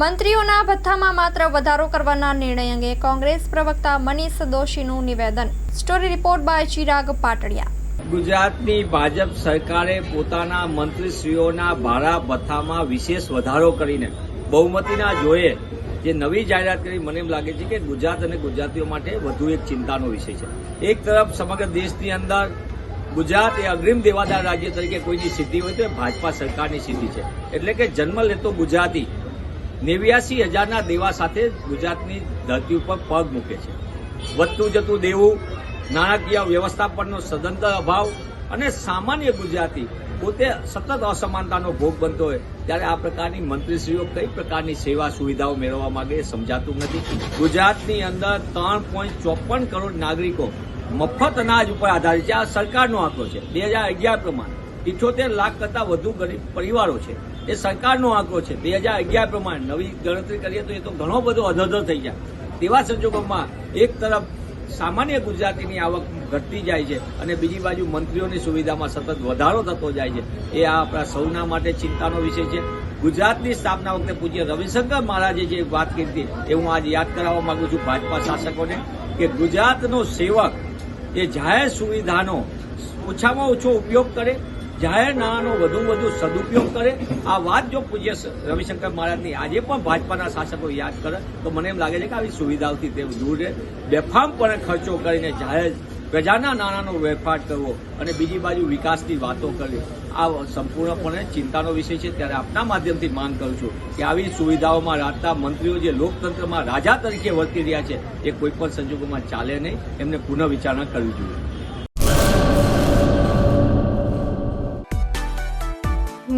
મંત્રીઓના ભથ્થામાં માત્ર વધારો કરવાના નિર્ણય અંગે કોંગ્રેસ પ્રવક્તા મનીષ દોશીનું નિવેદન. Story report by Chirag Patadiya. ગુજરાતની ભાજપ સરકારે પોતાના મંત્રીશ્રીઓના ભાડા ભથ્થામાં વિશેષ વધારો કરીને બહુમતીના જોયે જે નવી જાહેરાત કરી, મને એમ લાગે છે કે ગુજરાત અને ગુજરાતીઓ માટે વધુ એક ચિંતાનો વિષય છે. એક તરફ સમગ્ર દેશની અંદર ગુજરાત એ અગ્રિમ દેવાદાર રાજ્ય તરીકે કોઈની સિદ્ધિ હોય તો એ ભાજપા સરકારની સિદ્ધિ છે. એટલે કે જન્મ લેતો ગુજરાતી નેવ્યાસી હજારના દેવા સાથે ગુજરાતની ધરતી ઉપર પગ મૂકે છે. વધતું જતું દેવું, નાણાકીય વ્યવસ્થાપનનો સદંતર અભાવ અને સામાન્ય ગુજરાતી પોતે સતત અસમાનતાનો ભોગ બનતો હોય ત્યારે આ પ્રકારની મંત્રીશ્રીઓ કઈ પ્રકારની સેવા સુવિધાઓ મેળવવા માંગે એ સમજાતું નથી. ગુજરાતની અંદર ત્રણ પોઈન્ટ ચોપન કરોડ નાગરિકો મફત અનાજ ઉપર આધારિત છે. આ સરકારનો આંકડો છે. બે હજાર અગિયાર પ્રમાણે. ઇઠોતેર લાખ કરતા વધુ ગરીબ પરિવારો છે. એ સરકારનો આંકડો છે. બે હજાર અગિયાર પ્રમાણે નવી ગણતરી કરીએ તો એ તો ઘણો બધો અધધર થઈ જાય. તેવા સંજોગોમાં એક તરફ સામાન્ય ગુજરાતીની આવક ઘટતી જાય છે અને બીજી બાજુ મંત્રીઓની સુવિધામાં સતત વધારો થતો જાય છે. એ આ આપણા સૌના માટે ચિંતાનો વિષય છે. ગુજરાતની સ્થાપના વખતે પૂજ્ય રવિશંકર મહારાજે જે વાત કરી હતી, એ હું આજે યાદ કરાવવા માંગુ છું ભાજપા શાસકોને, કે ગુજરાતનો સેવક એ જાહેર સુવિધાનો ઓછામાં ઓછો ઉપયોગ કરે જાહેર નાણાંનો વધુ વધુ સદુપયોગ કરે. આ વાત જો પૂજ્ય રવિશંકર મહારાજની આજે પણ ભાજપાના શાસકો યાદ કરે, તો મને એમ લાગે છે કે આવી સુવિધાઓથી તે દૂર રહે. બેફામપણે ખર્ચો કરીને જાહેર પ્રજાના નાણાંનો વેપાર કરવો અને બીજી બાજુ વિકાસની વાતો કરવી, આ સંપૂર્ણપણે ચિંતાનો વિષય છે. ત્યારે આપના માધ્યમથી માંગ કરું છું કે આવી સુવિધાઓમાં રાખતા મંત્રીઓ જે લોકતંત્રમાં રાજા તરીકે વર્તી રહ્યા છે, એ કોઈપણ સંજોગોમાં ચાલે નહીં. એમને પુનઃ વિચારણા કરવી જોઈએ.